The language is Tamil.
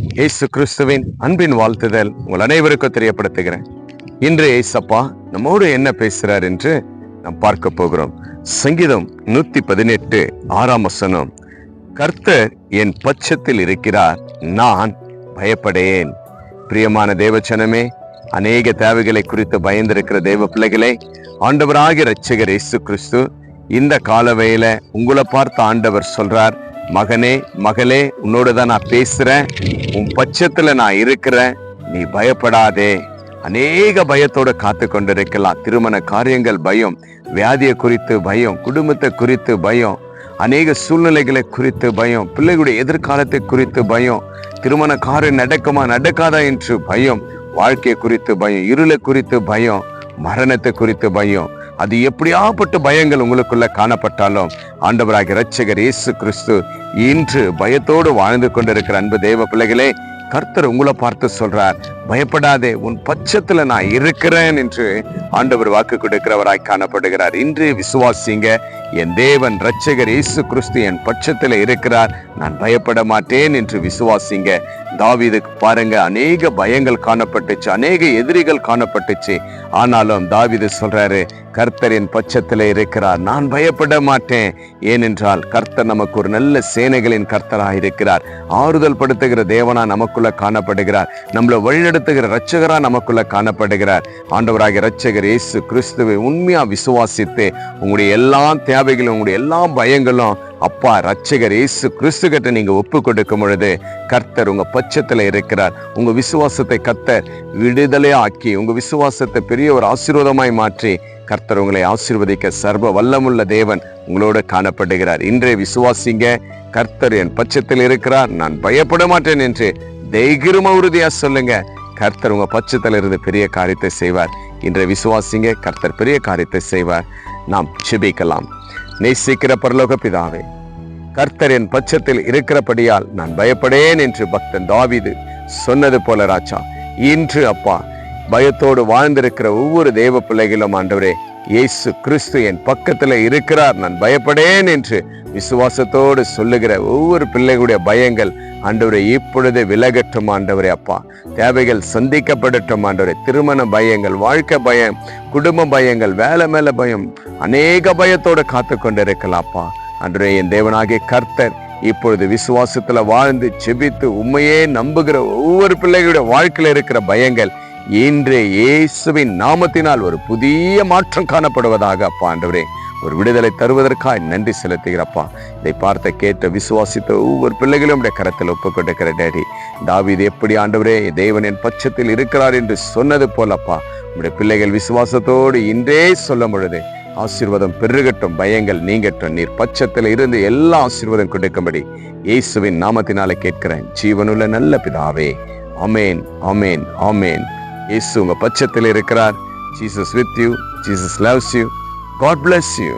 இயேசு கிறிஸ்துவின் அன்பின் வாழ்த்துதல் உங்கள் அனைவருக்கும் தெரியப்படுத்துகிறேன். இன்று ஏசப்பா நம்மோடு என்ன பேசுறார் என்று நாம் பார்க்க போகிறோம். சங்கீதம் நூத்தி பதினெட்டு ஆறாம் வசனம். கர்த்தர் என் பட்சத்தில் இருக்கிறார் நான் பயப்படேன். பிரியமான தேவச்சனமே அநேக தேவைகளை குறித்து பயந்திருக்கிற தேவ பிள்ளைகளே ஆண்டவராகிய ரட்சகர் இயேசு கிறிஸ்து இந்த காலவையில உங்களை பார்த்து ஆண்டவர் சொல்றார் மகனே மகளே உன்னோட தான் நான் பேசுறேன். உன் பட்சத்துல நான் இருக்கிறேன். நீ பயப்படாதே. அநேக பயத்தோட காத்து கொண்டிருக்கலாம். திருமண காரியங்கள் பயம் வியாதியை குறித்து பயம் குடும்பத்தை குறித்து பயம் அநேக சூழ்நிலைகளை குறித்து பயம் பிள்ளைகளுடைய எதிர்காலத்தை குறித்து பயம் திருமண காரியம் நடக்குமா நடக்காதா என்று பயம் வாழ்க்கை குறித்து பயம் இருளை குறித்து பயம் மரணத்தை குறித்து பயம். அது எப்படியாப்பட்ட பயங்கள் உங்களுக்குள்ள காணப்பட்டாலும் ஆண்டவராகிய இரட்சகர் இயேசு கிறிஸ்து இன்று பயத்தோடு வாழ்ந்து கொண்டிருக்கிற அன்பு தேவ பிள்ளைகளே கர்த்தர் உங்களை பார்த்து சொல்றார் பயப்படாதே உன் பட்சத்துல நான் இருக்கிறேன் என்று ஆண்டவர் வாக்கு கொடுக்கிறவராய் காணப்படுகிறார். இன்று விசுவாசிங்க என் தேவன் ரட்சகர் இயேசு கிறிஸ்து என் பட்சத்துல இருக்கிறார். நான் பயப்பட மாட்டேன் என்று விசுவாசிங்க. தாவிதுக்கு பாருங்க அநேக பயங்கள் காணப்பட்டுச்சு அநேக எதிரிகள் காணப்பட்டுச்சு. ஆனாலும் தாவிது சொல்றாரு கர்த்தரின் பட்சத்தில் பட்சத்துல இருக்கிறார். நான் பயப்பட மாட்டேன். ஏனென்றால் கர்த்தர் நமக்கு ஒரு நல்ல சேனைகளின் கர்த்தராக இருக்கிறார். ஆறுதல் படுத்துகிற தேவனா நமக்குள்ள காணப்படுகிறார். நம்மளை வழிநடத்துகிற ரட்சகரா நமக்குள்ள காணப்படுகிறார். ஆண்டவராகிய ரட்சகர் இயேசு கிறிஸ்துவை உண்மையா விசுவாசித்து உங்களுடைய எல்லா தேவைகளும் உங்களுடைய எல்லா பயங்களும் அப்பா ரட்சகர் இயேசு கிறிஸ்து கிட்ட நீங்க ஒப்பு கொடுக்கும் பொழுது கர்த்தர் உங்க பட்சத்துல இருக்கிறார். உங்க விசுவாசத்தை கர்த்தர் விடுதலை ஆக்கி உங்க விசுவாசத்தை பெரிய ஒரு ஆசீர்வாதமாய் மாற்றி கர்த்தர் உங்களை ஆசீர்வதிக்க சர்வ வல்லமுள்ள தேவன் உங்களோட காணப்படுகிறார். இன்றைய விசுவாசிங்க கர்த்தர் என் பட்சத்தில் இருக்கிறார். நான் பயப்பட மாட்டேன் என்று தைரியமா உறுதியாக சொல்லுங்க. கர்த்தர் உங்க பட்சத்தில் இருந்து பெரிய காரியத்தை செய்வார். இன்றைய விசுவாசிங்க கர்த்தர் பெரிய காரியத்தை செய்வார். நாம் செபிக்கலாம் நேசிக்கிற பரலோக பிதாவே கர்த்தர் என் பட்சத்தில் இருக்கிறபடியால் நான் பயப்படேன் என்று பக்தன் தாவிது சொன்னது போல ராஜா இன்று அப்பா பயத்தோடு வாழ்ந்திருக்கிற ஒவ்வொரு தேவ பிள்ளைகளும் ஆண்டவரே இயேசு கிறிஸ்து என் பக்கத்தில் இருக்கிறார். நான் பயப்படேன் என்று விசுவாசத்தோடு சொல்லுகிற ஒவ்வொரு பிள்ளைகளுடைய பயங்கள் ஆண்டவரை இப்பொழுதே விலகட்டும் ஆண்டவரே அப்பா. தேவைகள் சந்திக்கப்படட்டும் ஆண்டவரே. திருமண பயங்கள் வாழ்க்கை பயம் குடும்ப பயங்கள் வேலை மேல பயம் அநேக பயத்தோடு காத்து கொண்டிருக்கலாம்ப்பா அன்றே என் தேவனாகிய கர்த்தர் இப்பொழுது விசுவாசத்தில் வாழ்ந்து செபித்து உண்மையே நம்புகிற ஒவ்வொரு பிள்ளைகளுடைய வாழ்க்கையில் இருக்கிற பயங்கள் இன்று இயேசுவின் நாமத்தினால் ஒரு புதிய மாற்றம் காணப்படுவதாக அப்பா ஆண்டவரே. ஒரு விடுதலை தருவதற்காக நன்றி செலுத்துகிறப்பா. இதை பார்த்த கேட்ட விசுவாசித்த ஒவ்வொரு பிள்ளைகளும் உடைய கரத்தில் ஒப்புக்கொண்டிருக்கிற டேடி தாவிது எப்படி ஆண்டவரே தேவன் என் பட்சத்தில் இருக்கிறார் என்று சொன்னது போலப்பா. உடைய பிள்ளைகள் விசுவாசத்தோடு இன்றே சொல்லும் பொழுது ஆசீர்வாதம் பெருகட்டும் பயங்கள் நீங்கட்டும் நீர் பட்சத்தில் இருந்து எல்லா ஆசீர்வாதம் கொடுக்கும்படி இயேசுவின் நாமத்தினால கேட்கிறேன். ஜீவனுள்ள நல்ல பிதாவே அமேன் அமேன் அமேன் இயேசு உங்க பட்சத்தில் இருக்கிறார். Jesus with you Jesus loves you God bless you